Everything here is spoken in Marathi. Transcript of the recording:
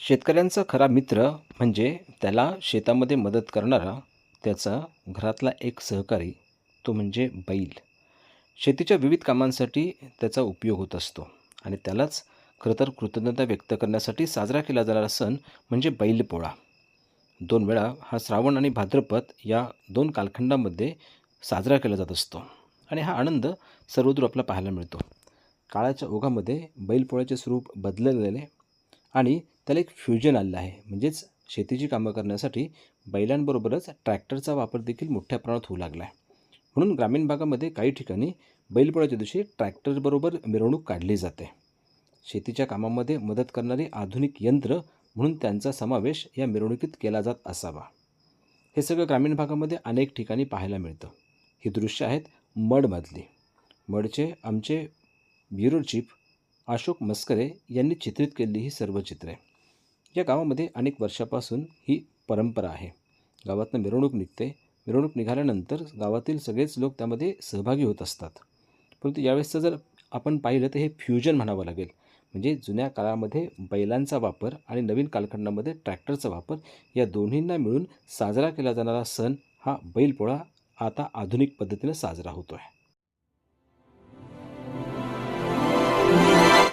शेतकऱ्यांचा खरा मित्र म्हणजे त्याला शेतामध्ये मदत करणारा त्याचा घरातला एक सहकारी तो म्हणजे बैल. शेतीच्या विविध कामांसाठी त्याचा उपयोग होत असतो आणि त्यालाच खरं तर कृतज्ञता व्यक्त करण्यासाठी साजरा केला जाणारा सण म्हणजे बैलपोळा. दोन वेळा हा श्रावण आणि भाद्रपद या दोन कालखंडामध्ये साजरा केला जात असतो आणि हा आनंद सर्वदूर आपला पाहायला मिळतो. काळाच्या ओघामध्ये बैलपोळ्याचे स्वरूप बदललेले आणि त्याला एक फ्युजन आलं आहे. म्हणजेच शेतीची कामं करण्यासाठी बैलांबरोबरच ट्रॅक्टरचा वापर देखील मोठ्या प्रमाणात होऊ लागला आहे. म्हणून ग्रामीण भागामध्ये काही ठिकाणी बैलपोळ्याच्या दिवशी ट्रॅक्टरबरोबर मिरवणूक काढली जाते. शेतीच्या कामामध्ये मदत करणारी आधुनिक यंत्र म्हणून त्यांचा समावेश या मिरवणुकीत केला जात असावा. हे सगळं ग्रामीण भागामध्ये अनेक ठिकाणी पाहायला मिळतं. ही दृश्य आहेत मडमधली. मडचे आमचे ब्युरो चीफ अशोक मस्करे यांनी चित्रित केलेली ही सर्व चित्रे. या गावामध्ये अनेक वर्षापासून ही परंपरा आहे. गावातनं मिरवणूक निघते. मिरवणूक निघाल्यानंतर गावातील सगळेच लोक त्यामध्ये सहभागी होत असतात. परंतु यावेळेसचं जर आपण पाहिलं तर हे फ्युजन म्हणावं लागेल. म्हणजे जुन्या काळामध्ये बैलांचा वापर आणि नवीन कालखंडामध्ये ट्रॅक्टरचा वापर या दोन्हींना मिळून साजरा केला जाणारा सण हा बैलपोळा आता आधुनिक पद्धतीनं साजरा होतो आहे